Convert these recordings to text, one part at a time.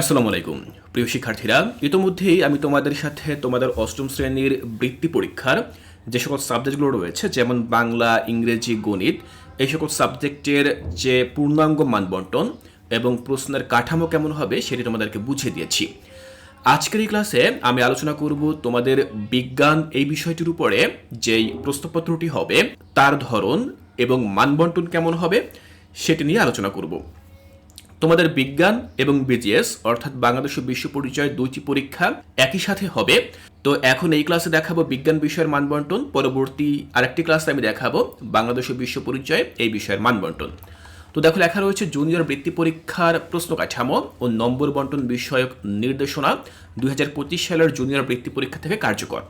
আসসালামু আলাইকুম। প্রিয় শিক্ষার্থীরা, ইতোমধ্যেই আমি তোমাদের সাথে তোমাদের অষ্টম শ্রেণির বৃত্তি পরীক্ষার যে সকল সাবজেক্টগুলো রয়েছে, যেমন বাংলা, ইংরেজি, গণিত, এই সকল সাবজেক্টের যে পূর্ণাঙ্গ মানবন্টন এবং প্রশ্নের কাঠামো কেমন হবে সেটি তোমাদেরকে বুঝিয়ে দিয়েছি। আজকের এই ক্লাসে আমি আলোচনা করব তোমাদের বিজ্ঞান এই বিষয়টির উপরে, যেই প্রশ্নপত্রটি হবে, তার ধরন এবং মানবন্টন কেমন হবে সেটি নিয়ে আলোচনা করব। তোমাদের বিজ্ঞান এবং বিজিএস অর্থাৎ বাংলাদেশ বিশ্ব পরিচয় দুইটি পরীক্ষা একই সাথে হবে। তো এখন এই ক্লাসে দেখাবো বিজ্ঞান বিষয়ের মানবন্টন। পরবর্তী আরেকটি ক্লাসে আমি দেখাবো বাংলাদেশ বিশ্ব পরিচয় এই বিষয়ের মানবন্টন। তো দেখো, লেখা রয়েছে, জুনিয়র বৃত্তি পরীক্ষার প্রশ্ন কাঠামো ও নম্বর বন্টন বিষয়ক নির্দেশনা দুই হাজার পঁচিশ সালের জুনিয়র বৃত্তি পরীক্ষা থেকে কার্যকর।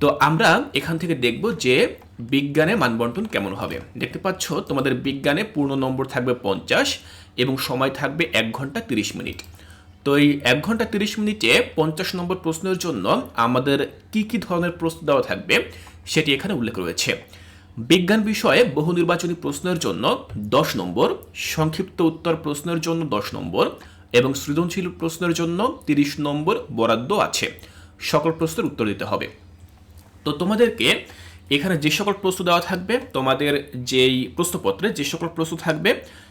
তো আমরা এখান থেকে দেখব যে বিজ্ঞানে মানবন্টন কেমন হবে? দেখতে পাচ্ছ, তোমাদের বিজ্ঞানে পূর্ণ নম্বর থাকবে পঞ্চাশ এবং সময় থাকবে এক ঘণ্টা তিরিশ মিনিট। তো এই এক ঘণ্টা তিরিশ মিনিটে পঞ্চাশ নম্বর প্রশ্নের জন্য আমাদের কি কি ধরনের প্রশ্ন দেওয়া থাকবে সেটি এখানে উল্লেখ রয়েছে। বিজ্ঞান বিষয়ে বহু নির্বাচনী প্রশ্নের জন্য দশ নম্বর, সংক্ষিপ্ত উত্তর প্রশ্নের জন্য দশ নম্বর এবং সৃজনশীল প্রশ্নের জন্য তিরিশ নম্বর বরাদ্দ আছে। সকল প্রশ্নের উত্তর দিতে হবে। তো তোমাদেরকে এখানে যে সকল প্রশ্ন দেওয়া থাকবে, তোমাদের যেই প্রশ্নপত্রে যে সকল প্রশ্ন থাকবে,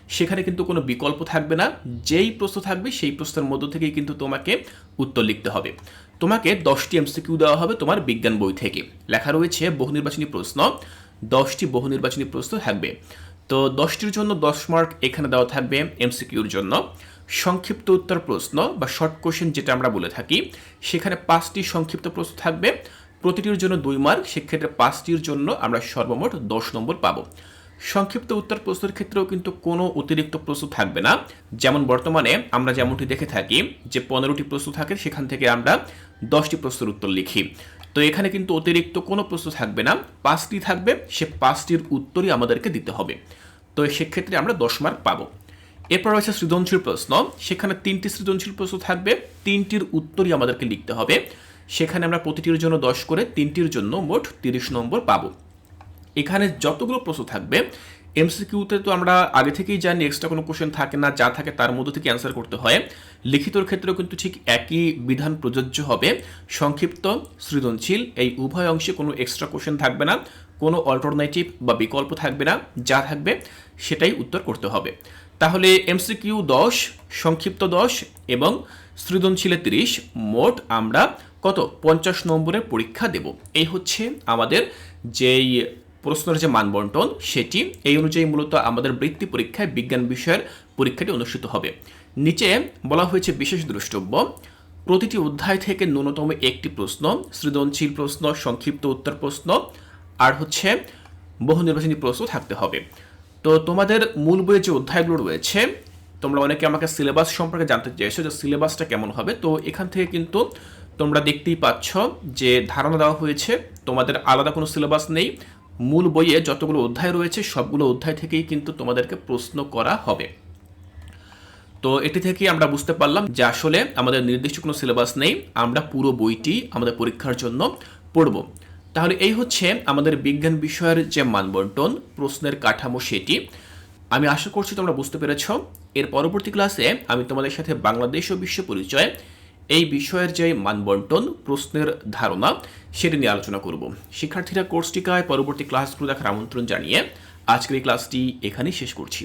সেখানে কিন্তু কোনো বিকল্প থাকবে না। যেই প্রশ্ন থাকবে, সেই প্রশ্নের মধ্য থেকেই কিন্তু তোমাকে উত্তর লিখতে হবে। তোমাকে দশটি এমসিকিউ দেওয়া হবে তোমার বিজ্ঞান বই থেকে। লেখা রয়েছে বহু নির্বাচনী প্রশ্ন। দশটি বহু নির্বাচনী প্রশ্ন থাকবে। তো দশটির জন্য দশ মার্ক এখানে দেওয়া থাকবে এমসিকিউর জন্য। সংক্ষিপ্ত উত্তর প্রশ্ন বা শর্ট কোশ্চেন যেটা আমরা বলে থাকি, সেখানে পাঁচটি সংক্ষিপ্ত প্রশ্ন থাকবে। প্রতিটির জন্য দুই মার্ক সেক্ষেত্রে পাঁচটির জন্য আমরা সর্বমোট দশ নম্বর পাবো। সংক্ষিপ্ত উত্তর প্রশ্নের ক্ষেত্রেও কিন্তু কোনো অতিরিক্ত প্রশ্ন থাকবে না। যেমন বর্তমানে আমরা যেমনটি দেখে থাকি যে পনেরোটি প্রশ্ন থাকে, সেখান থেকে আমরা দশটি প্রশ্নের উত্তর লিখি। তো এখানে কিন্তু অতিরিক্ত কোনো প্রশ্ন থাকবে না। পাঁচটি থাকবে, সে পাঁচটির উত্তরই আমাদেরকে দিতে হবে। তো সেক্ষেত্রে আমরা দশ মার্ক পাবো। এরপর রয়েছে সৃজনশীল প্রশ্ন। সেখানে তিনটি সৃজনশীল প্রশ্ন থাকবে, তিনটির উত্তরই আমাদেরকে লিখতে হবে। সেখানে আমরা প্রতিটির জন্য দশ করে, তিনটির জন্য মোট তিরিশ নম্বর পাবো। এখানে যতগুলো প্রশ্ন থাকবে, এমসিকিউতে তো আমরা আগে থেকেই জানি এক্সট্রা কোনো কোশ্চেন থাকে না, যা থাকে তার মধ্যে থেকে অ্যান্সার করতে হয়। লিখিতর ক্ষেত্রেও কিন্তু ঠিক একই বিধান প্রযোজ্য হবে। সংক্ষিপ্ত, সৃজনশীল, এই উভয় অংশে কোনো এক্সট্রা কোশ্চেন থাকবে না, কোনো অল্টারনেটিভ বা বিকল্প থাকবে না, যা থাকবে সেটাই উত্তর করতে হবে। তাহলে এমসিকিউ দশ, সংক্ষিপ্ত দশ এবং সৃজনশীলে তিরিশ, মোট আমরা কত? পঞ্চাশ নম্বরের পরীক্ষা দেব। এই হচ্ছে আমাদের যেই প্রশ্নের যে মানবন্টন, সেটি। এই অনুযায়ী মূলত আমাদের বৃত্তি পরীক্ষায় বিজ্ঞান বিষয়ের পরীক্ষাটি অনুষ্ঠিত হবে। নিচে বলা হয়েছে বিশেষ দ্রষ্টব্য, প্রতিটি অধ্যায় থেকে ন্যূনতম একটি প্রশ্ন, সৃজনশীল প্রশ্ন, সংক্ষিপ্ত উত্তর প্রশ্ন, আর হচ্ছে বহু নির্বাচনী প্রশ্ন থাকতে হবে। তো তোমাদের মূল বইয়ে যে অধ্যায়গুলো রয়েছে, তোমরা অনেকে আমাকে সিলেবাস সম্পর্কে জানতে চেয়েছো যে সিলেবাসটা কেমন হবে। তো এখান থেকে কিন্তু তোমরা দেখতেই পাচ্ছ যে ধারণা দেওয়া হয়েছে, তোমাদের আলাদা কোনো সিলেবাস নেই। মূল বইয়ে যতগুলো অধ্যায় রয়েছে, সবগুলো অধ্যায় থেকেই কিন্তু তোমাদেরকে প্রশ্ন করা হবে। তো এটি থেকে আমরা বুঝতে পারলাম যে আসলে আমাদের নির্দিষ্ট কোনো সিলেবাস নেই, আমরা পুরো বইটি আমাদের পরীক্ষার জন্য পড়ব। তাহলে এই হচ্ছে আমাদের বিজ্ঞান বিষয়ের যে মানবন্টন, প্রশ্নের কাঠামো সেটি। আমি আশা করছি তোমরা বুঝতে পেরেছ। এর পরবর্তী ক্লাসে আমি তোমাদের সাথে বাংলাদেশ ও বিশ্ব পরিচয় এই বিষয়ের যে মানবন্টন, প্রশ্নের ধারণা, সেটি নিয়ে আলোচনা করব। শিক্ষার্থীরা কোর্সটিকায় পরবর্তী ক্লাসগুলো দেখার আমন্ত্রণ জানিয়ে আজকের এই ক্লাসটি এখানেই শেষ করছি।